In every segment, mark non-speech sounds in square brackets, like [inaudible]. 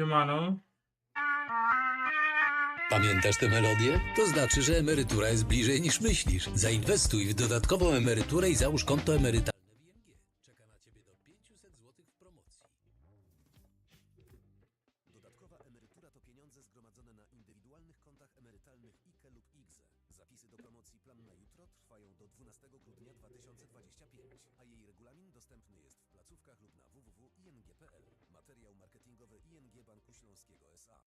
Siemano. Pamiętasz tę melodię? To znaczy, że emerytura jest bliżej niż myślisz. Zainwestuj w dodatkową emeryturę i załóż konto emerytalne w ING. Czeka na Ciebie do 500 zł w promocji. Dodatkowa emerytura to pieniądze zgromadzone na indywidualnych kontach emerytalnych IKE lub IGZE. Zapisy do promocji na jutro trwają do 12 grudnia 2025, a jej regulamin dostępny jest placówkach lub na www.ing.pl. Materiał marketingowy ING Banku Śląskiego SA.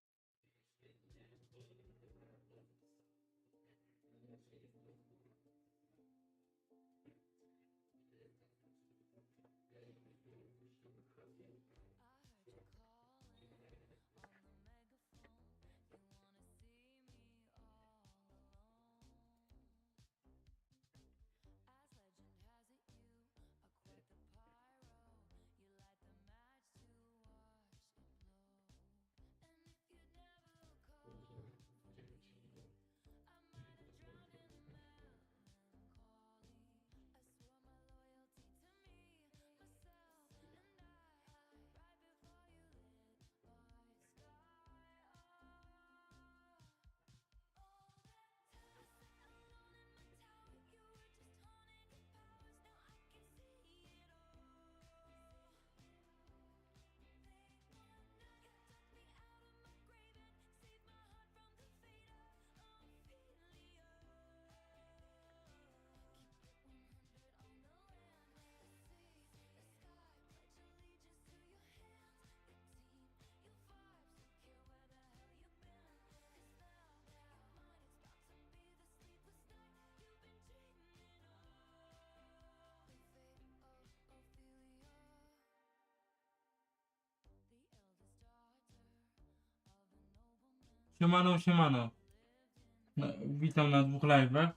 Siemano, siemano. No, witam na dwóch live'ach.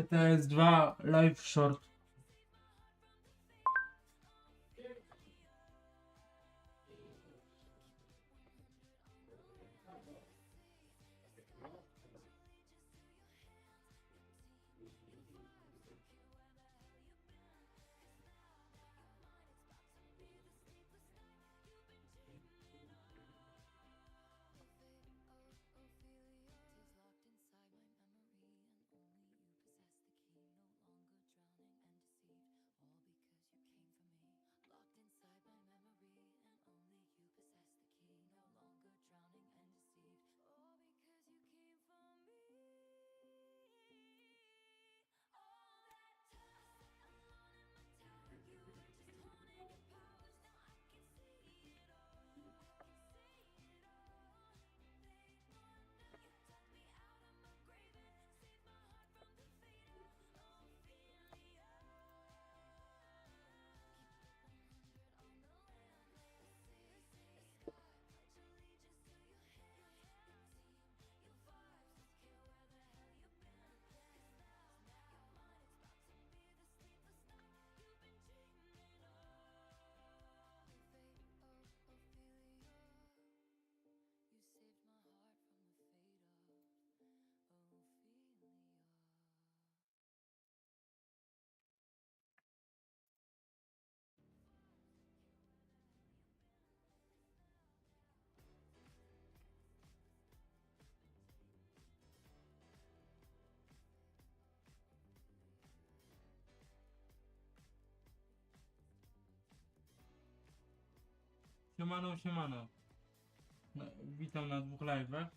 ETS 2 live short. Siemano, siemano. No, witam na dwóch live'ach.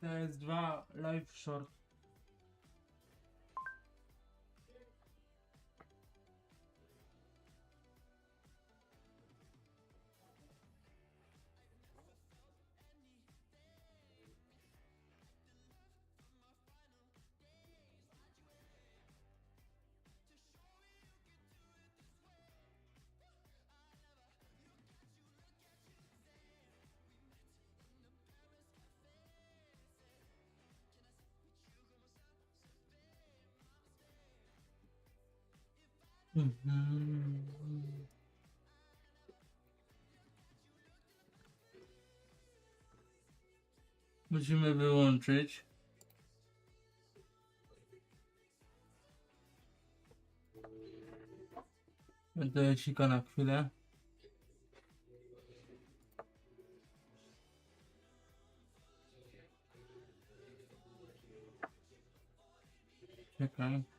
ETS 2 Live Short. Mhm. Musimy wyłączyć. Będę sika na chwilę. Czekaj.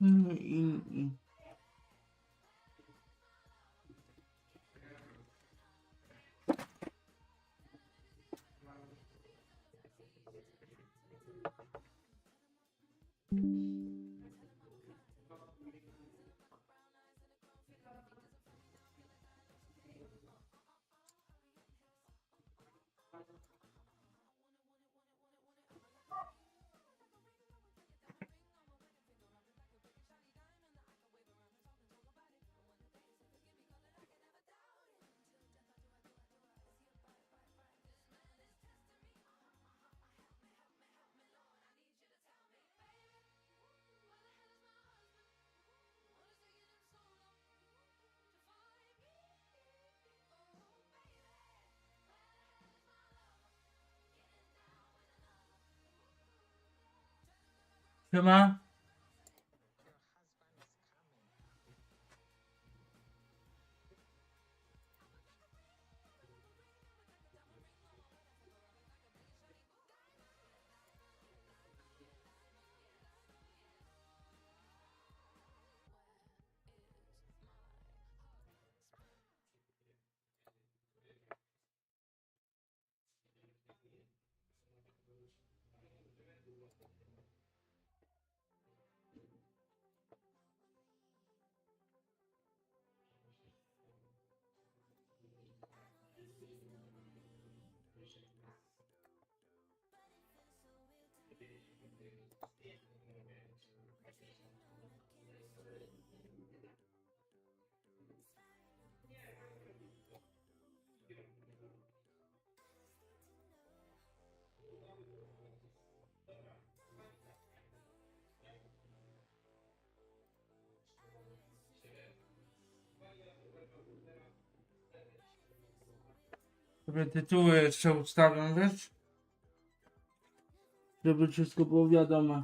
Mm, I, i. Siema. Sobie tytuły jeszcze ustawiam, wiesz? Żeby wszystko było wiadome.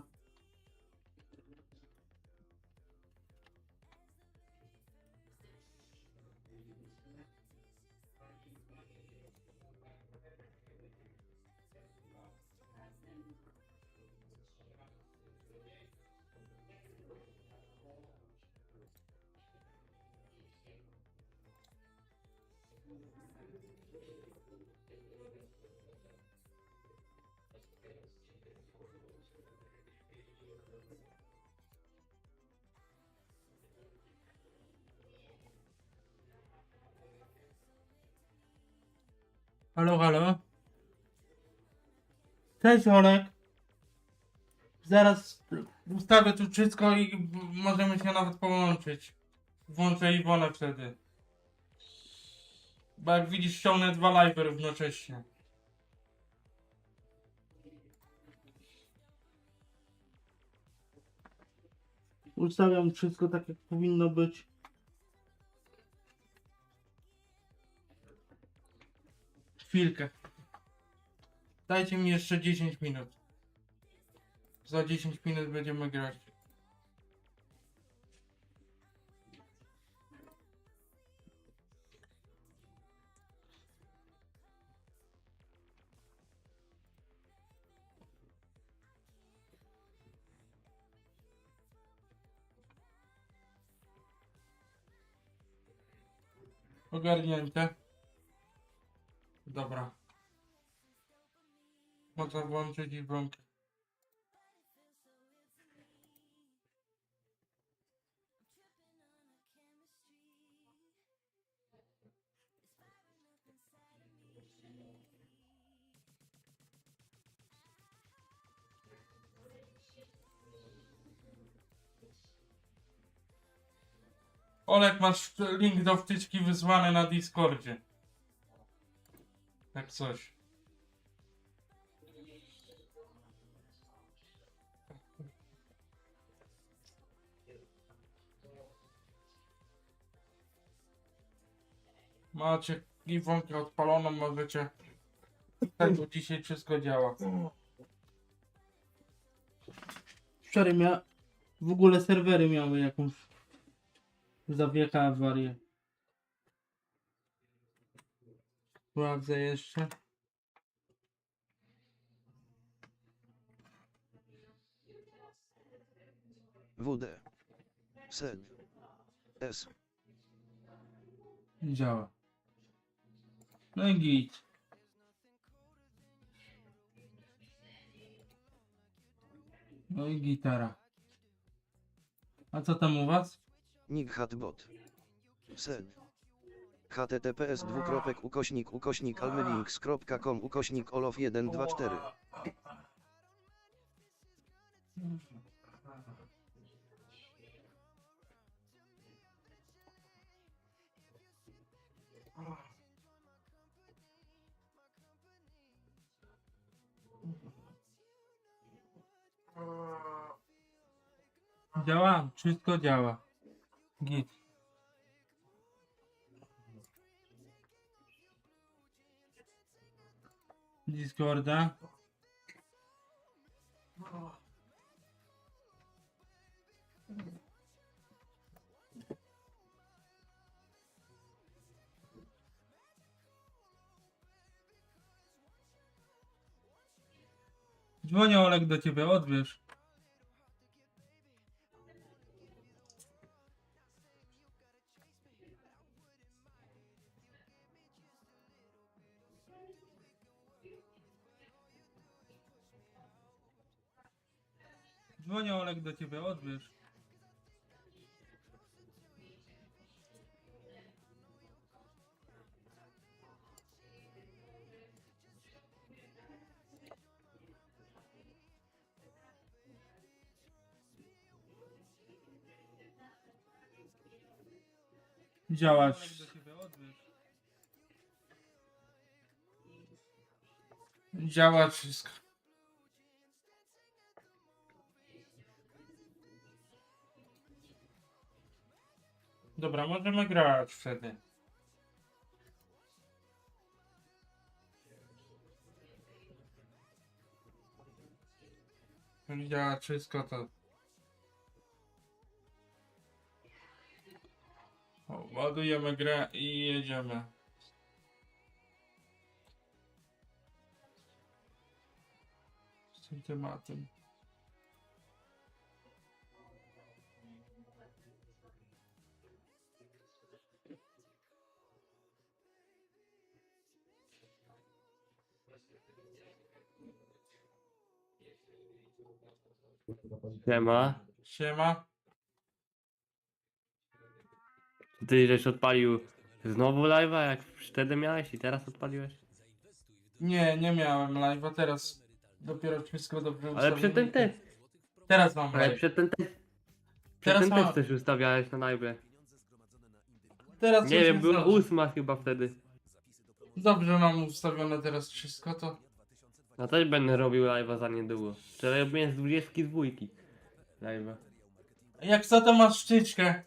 Halo, halo. Cześć Olek. Zaraz ustawię tu wszystko i możemy się nawet połączyć. Włączę Iwonę wtedy. Bo jak widzisz ściągnę dwa live równocześnie. Ustawiam wszystko tak jak powinno być. Chwilkę. Dajcie mi jeszcze 10 minut. Za 10 minut będziemy grać. Ogarnięte. Dobra. Można włączyć i bąk. Olek, masz link do wtyczki wysłany na Discordzie. Jak coś. Macie Iwonkę odpaloną, możecie. Tak, bo dzisiaj wszystko działa. Wczoraj mia... W ogóle serwery miały jakąś zawieka awarię. Sprawdzę jeszcze. WD. SED. S. Działa. No i git. No i gitara. A co tam u was? Nick Hatbot. SED. Https dwukropek ukośnik ukośnik almelinks.com ukośnik olof 124 Działa? Wszystko działa. Git. Discorda. Dzwonię Olek do ciebie, odbierz. Olek do ciebie, odbierz. Działasz. Działa wszystko. Dobra, możemy grać wtedy. Działa wszystko to. O, ładujemy grę i jedziemy. Z tym tematem. Siema. Siema. Ty żeś odpalił znowu live'a, jak wtedy miałeś i teraz odpaliłeś? Nie, nie miałem live'a, teraz dopiero wszystko dobrze Ale ustawiłem. przed tym też. Teraz mam Ale live. przed tym też. Przed Teraz tym mam. też coś ustawiałeś na live'ie. Teraz Nie już wiem, jest była dobrze. ósma chyba wtedy. Dobrze mam ustawione teraz wszystko to. Ja też będę robił live'a za niedługo. Wczoraj robiłem z 22 live'a. Jak za to masz sztyczkę?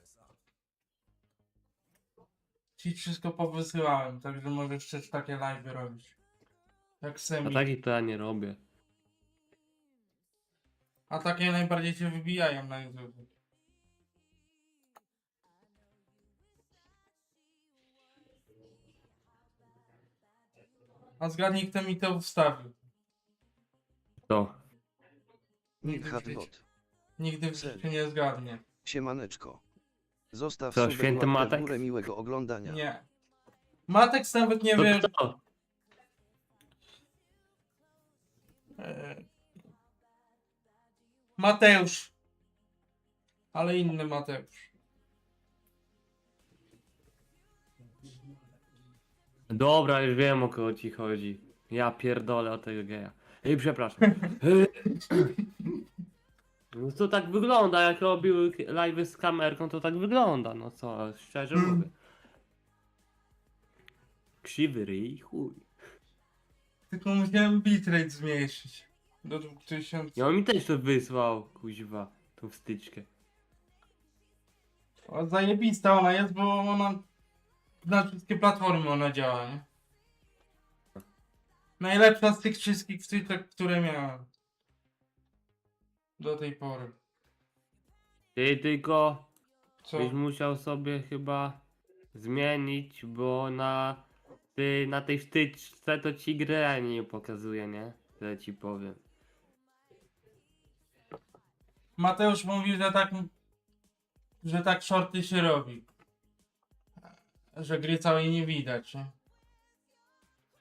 Ci wszystko powysyłałem, także możesz też takie live robić. Jak A semi. takich to ja nie robię. A takie najbardziej cię wybijają na YouTube. A zgadnij kto mi to wstawił. To. Nigdy w życiu, nigdy w życiu nie zgadnie. Siemaneczko. Zostaw Co, święty łapkę w Matek? górę miłego oglądania. Nie. Matex nawet nie To wie. kto? e, Mateusz. Ale inny Mateusz. Dobra, już wiem o kogo ci chodzi. Ja pierdolę o tego geja. Ej, przepraszam. No to tak wygląda, jak robił live z kamerką, to tak wygląda, no co, szczerze mówię. Krzywy ryj, chuj. Tylko musiałem bitrate zmniejszyć. Do 2000. I on mi też to wysłał, kuźwa, tą wstyczkę. O, zajebista ona jest, bo ona na wszystkie platformy ona działa, nie? Najlepsza z tych wszystkich wstyczek, które miałem. Do tej pory. Ty tylko Co? byś musiał sobie chyba zmienić, bo na, ty, na tej wtyczce to ci grę nie pokazuje, nie? Tyle ci powiem. Mateusz mówi, że tak że tak shorty się robi. Że gry całej nie widać, nie?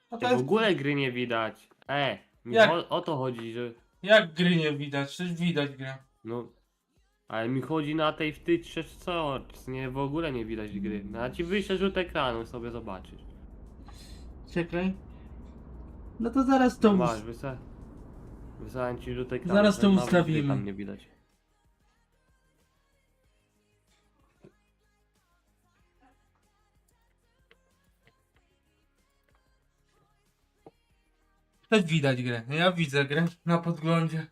Ty to w jest, ogóle gry nie widać. E, mi Jak? o, o to chodzi, że jak gry nie widać? Też widać grę. no. Ale mi chodzi na tej wtyczce co? Nie, w ogóle nie widać gry. No, a ci wyślę rzut ekranu sobie zobaczysz. Czekaj. No to zaraz to Masz, wysa... Wysłałem ci rzut ekranu. Zaraz to że nawet gry ustawimy. Tam nie widać. Też widać grę. Ja widzę grę na podglądzie.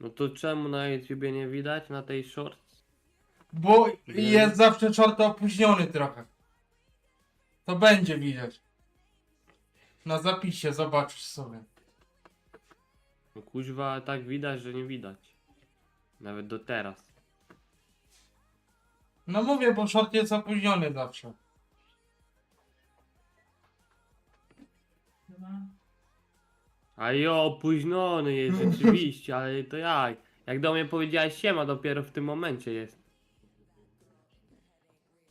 No to czemu na YouTubie nie widać na tej shorts? Bo Nie. jest zawsze short opóźniony trochę. To będzie widać. Na zapisie zobaczysz sobie. No kuźwa tak widać, że nie widać. Nawet do teraz. No mówię, bo short jest opóźniony zawsze. A jo, opóźniony jest [laughs] rzeczywiście, ale to jak? Jak do mnie powiedziałeś siema, dopiero w tym momencie jest.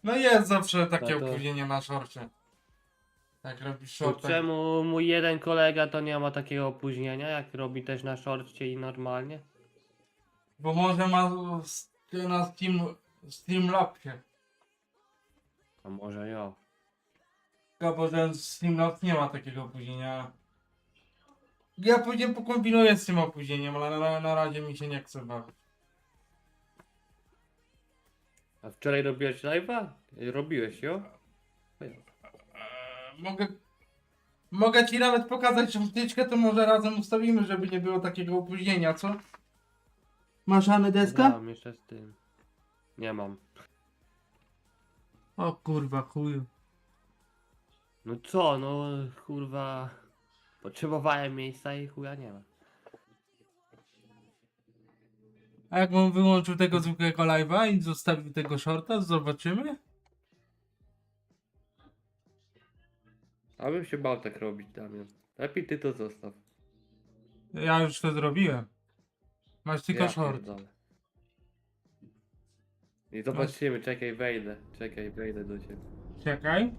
No jest zawsze takie No to- opóźnienie na szorcie. Jak robisz To short, czemu mój jeden kolega to nie ma takiego opóźnienia, jak robi też na szorcie i normalnie? bo może ma s- na Steam, Streamlabsie. A może jo. Tylko, bo ten Streamlabs nie ma takiego opóźnienia. Ja później pokombinuję z tym opóźnieniem, ale na, na razie mi się nie chce bawić. A wczoraj robiłeś live'a? Robiłeś, jo? Eee, mogę, mogę ci nawet pokazać wtyczkę, to może razem ustawimy, żeby nie było takiego opóźnienia, co? Masz Anę deskę? Mam jeszcze z tym. Nie mam. O kurwa, chuju. No co, no kurwa. Potrzebowałem miejsca i chuja nie ma. A jak bym wyłączył tego zwykłego live'a i zostawił tego shorta, zobaczymy? A bym się bał tak robić, Damian. Lepiej ty to zostaw. Ja już to zrobiłem. Masz tylko Ja short. pierdolę. I zobaczymy, czekaj, wejdę. Czekaj, wejdę do ciebie. Czekaj.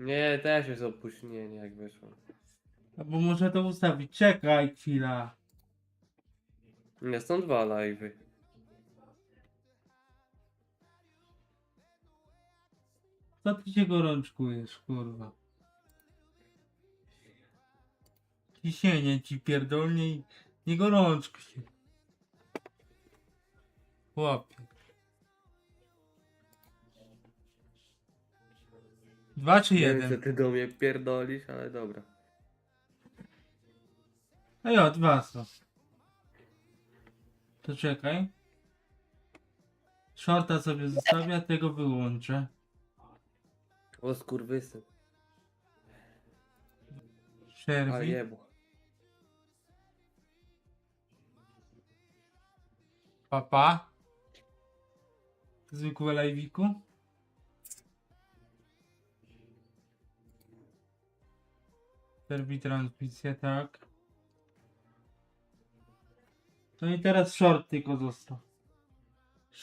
Nie, też jest opóźnienie, jak wyszło. Albo muszę to ustawić. Czekaj chwila. Nie, są dwa live'y. Co ty się gorączkujesz, kurwa? Ciśnienie ci pierdolnie i nie gorączkuj się. Chłopie. Dwa czy Nie wiem, jeden? że ty do mnie pierdolisz, ale dobra. No ja, dwa są. To czekaj. Shorta sobie zostawię, a tego wyłączę. O skurwysy. Ale Przerwij. jebo. Papa. Zwykłe live'iku. Przerwij transmisję, tak. No i teraz short tylko został.